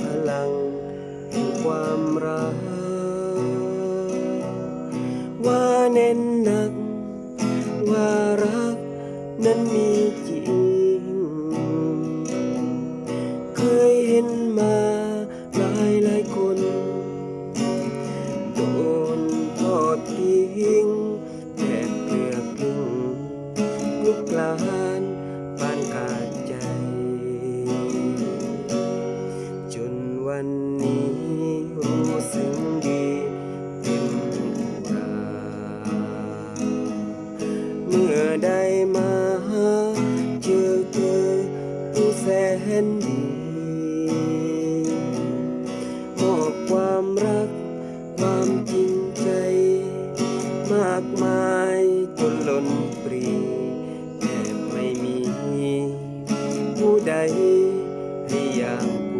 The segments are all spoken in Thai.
พลังแห่งความรัก ว่าแน่นหนัก ว่ารักนั้นมีจริง เคยเห็นมาหลายหลายคน โดนทอดทิ้งแบบเกลือกกลึงลุกลานากมายจนล้นปรีแต่ไม่มี ผู้ใดให้อย่างกู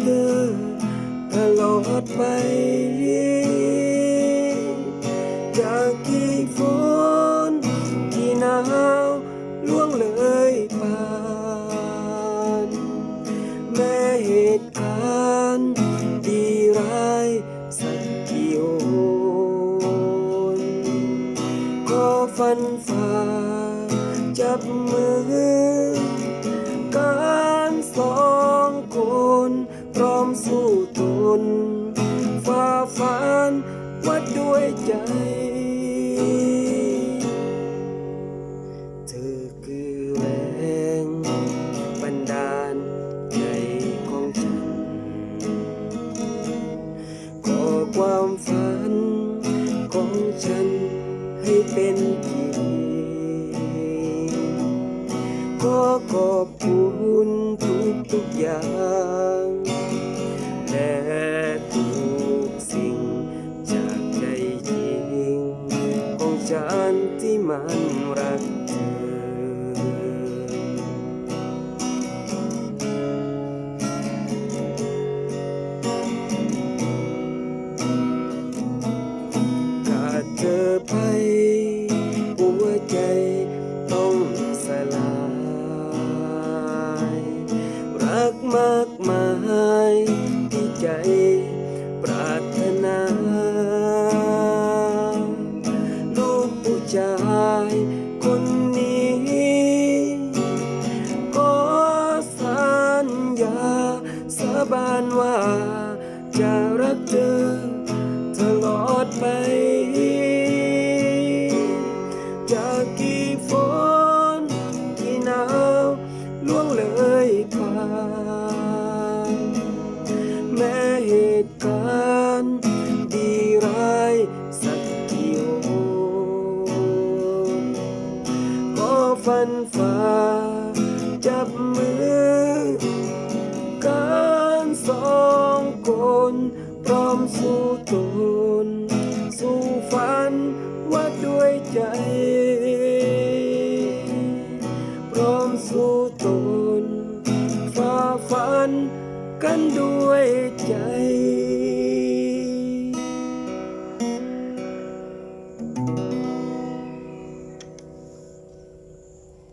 เธอตลอดไปจากกี่ฝนกี่หนาวล่วงเลยผ่านแม้เหตุการณ์ดีร้ายสักกี่โอนก็ฟันฝ่าจับมือ ใจ เธอคือแรงบันดาลใจของฉัน ขอความฝันของฉันให้เป็นจริงขอขอบคุณทุกทุกๆอย่าง รักเธอ สาบานว่าจะรักเธอตลอดไป จากกี่ฝนกี่หนาวล่วงเลยผ่านแม้เหตุการณ์ดีร้ายสักกี่โอนก็ฟันฝ่าจับมือ พร้อมสู้ตน สู้ฝันว่าด้วยใจ พร้อมสู้ตนฝ่าฝันกันด้วยใจ